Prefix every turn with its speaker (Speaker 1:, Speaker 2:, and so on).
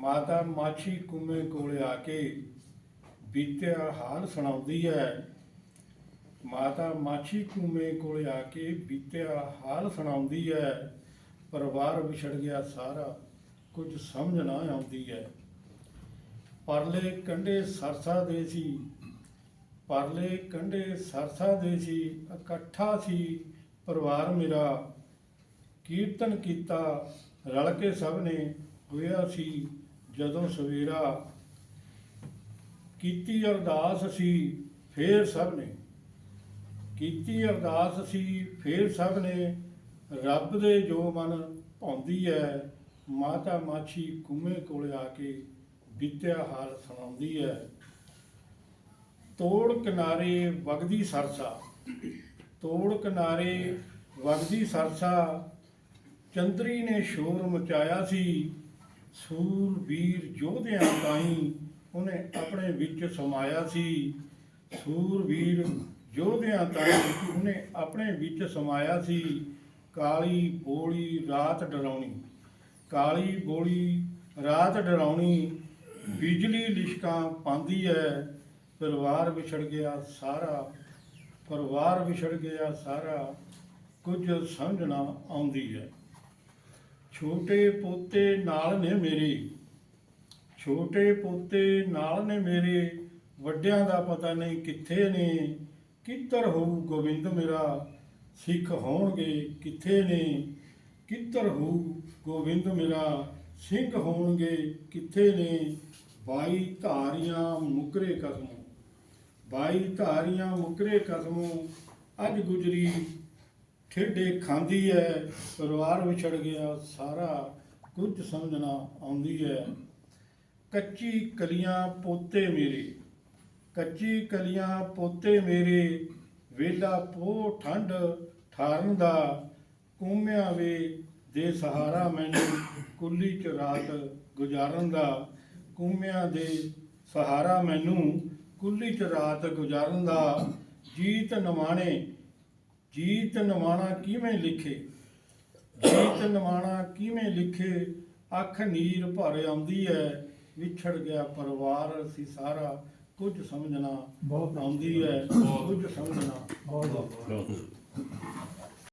Speaker 1: ਮਾਤਾ ਮਾਛੀ ਕੁੰਮੇ ਕੋਲ ਆ ਕੇ ਬੀਤਿਆ ਹਾਲ ਸੁਣਾਉਂਦੀ ਹੈ। ਮਾਤਾ ਮਾਛੀ ਕੁੰਮੇ ਕੋਲ ਆ ਕੇ ਬੀਤਿਆ ਹਾਲ ਸੁਣਾਉਂਦੀ ਹੈ। ਪਰਿਵਾਰ ਵਿਛੜ ਗਿਆ ਸਾਰਾ, ਕੁਝ ਸਮਝ ਨਾ ਆਉਂਦੀ ਹੈ। ਪਰਲੇ ਕੰਢੇ ਸਰਸਾ ਦੇ ਸੀ, ਪਰਲੇ ਕੰਢੇ ਸਰਸਾ ਦੇ ਸੀ, ਇਕੱਠਾ ਸੀ ਪਰਿਵਾਰ ਮੇਰਾ। ਕੀਰਤਨ ਕੀਤਾ, ਰਲ ਕੇ ਸਭ ਨੇ ਹੋਇਆ ਸੀ। ਜਦੋਂ ਸਵੇਰਾ ਕੀਤੀ ਅਰਦਾਸ ਸੀ, ਫੇਰ ਸਭ ਨੇ। ਕੀਤੀ ਅਰਦਾਸ ਸੀ, ਫੇਰ ਸਭ ਨੇ। ਰੱਬ ਦੇ ਜੋ ਮਨ ਭਾਉਂਦੀ ਹੈ ਮਾਤਾ ਮਾਛੀ ਕੁੰਮੇ ਕੋਲ ਆ ਕੇ ਬੀਤਿਆ ਹਾਲ ਸੁਣਾਉਂਦੀ ਹੈ ਤੋੜ ਕਿਨਾਰੇ ਵਗਦੀ ਸਰਸਾ। ਤੋੜ ਕਿਨਾਰੇ ਵਗਦੀ ਸਰਸਾ। ਚੰਦਰੀ ਨੇ ਸ਼ੋਰ ਮਚਾਇਆ ਸੀ ਸੂਰਬੀਰ ਯੋਧਿਆਂ ਤਾਈਂ ਉਹਨੇ ਆਪਣੇ ਵਿੱਚ ਸਮਾਇਆ ਸੀ। ਸੂਰਬੀਰ ਯੋਧਿਆਂ ਤਾਈਂ ਉਹਨੇ ਆਪਣੇ ਵਿੱਚ ਸਮਾਇਆ ਸੀ। ਕਾਲੀ ਬੋਲੀ ਰਾਤ ਡਰਾਉਣੀ, ਕਾਲੀ ਬੋਲੀ ਰਾਤ ਡਰਾਉਣੀ, ਬਿਜਲੀ ਲਿਸ਼ਕਾਂ ਪਾਉਂਦੀ ਹੈ ਪਰਿਵਾਰ ਵਿਛੜ ਗਿਆ ਸਾਰਾ, ਪਰਿਵਾਰ ਵਿਛੜ ਗਿਆ ਸਾਰਾ, ਕੁਝ ਸਮਝਣਾ ਆਉਂਦੀ ਹੈ ਛੋਟੇ ਪੋਤੇ ਨਾਲ ਨੇ ਮੇਰੇ। ਛੋਟੇ ਪੋਤੇ ਨਾਲ ਨੇ ਮੇਰੇ। ਵੱਡਿਆਂ ਦਾ ਪਤਾ ਨਹੀਂ ਕਿੱਥੇ ਨੇ। ਕਿੱਧਰ ਹੋਊ ਗੋਬਿੰਦ ਮੇਰਾ? ਸਿੱਖ ਹੋਣਗੇ ਕਿੱਥੇ ਨੇ? ਕਿੱਧਰ ਹੋਊ ਗੋਬਿੰਦ ਮੇਰਾ? ਸਿੰਘ ਹੋਣਗੇ ਕਿੱਥੇ ਨੇ? ਬਾਈ ਧਾਰੀਆਂ ਮੁਕਰੇ ਕਸਮੋਂ। ਬਾਈ ਧਾਰੀਆਂ ਮੁਕਰੇ ਕਸਮੋਂ। ਅੱਜ ਗੁਜਰੀ ਖੇਡੇ ਖਾਂਦੀ ਹੈ ਪਰਿਵਾਰ ਵਿਛੜ ਗਿਆ, ਸਾਰਾ ਕੁਝ ਸਮਝਣਾ ਆਉਂਦੀ ਹੈ ਕੱਚੀ ਕਲੀਆਂ ਪੋਤੇ ਮੇਰੇ, ਕੱਚੀ ਕਲੀਆਂ ਪੋਤੇ ਮੇਰੇ, ਵੇਲਾ ਪੋ ਠੰਡ ਠਾਰਨ ਦਾ, ਕੂਮਿਆਂ ਵੇ ਦੇ ਸਹਾਰਾ ਮੈਨੂੰ ਕੁੱਲੀ ਚ ਰਾਤ ਗੁਜ਼ਾਰਨ ਦਾ, ਕੂਮਿਆਂ ਦੇ ਸਹਾਰਾ ਮੈਨੂੰ ਕੁੱਲੀ ਚ ਰਾਤ ਗੁਜ਼ਾਰਨ ਦਾ, ਜੀਤ ਨਵਾਣੇ ਜੀਤ ਨਵਾਣਾ ਕਿਵੇਂ ਲਿਖੇ? ਜੀਤ ਨਵਾਣਾ ਕਿਵੇਂ ਲਿਖੇ? ਅੱਖ ਨੀਰ ਭਰ ਆਉਂਦੀ ਹੈ ਵਿਛੜ ਗਿਆ ਪਰਿਵਾਰ ਸੀ ਸਾਰਾ ਕੁਝ ਸਮਝਣਾ
Speaker 2: ਬਹੁਤ
Speaker 1: ਆਉਂਦੀ ਹੈ ਕੁਝ ਸਮਝਣਾ।
Speaker 2: ਬਹੁਤ
Speaker 3: ਬਹੁਤ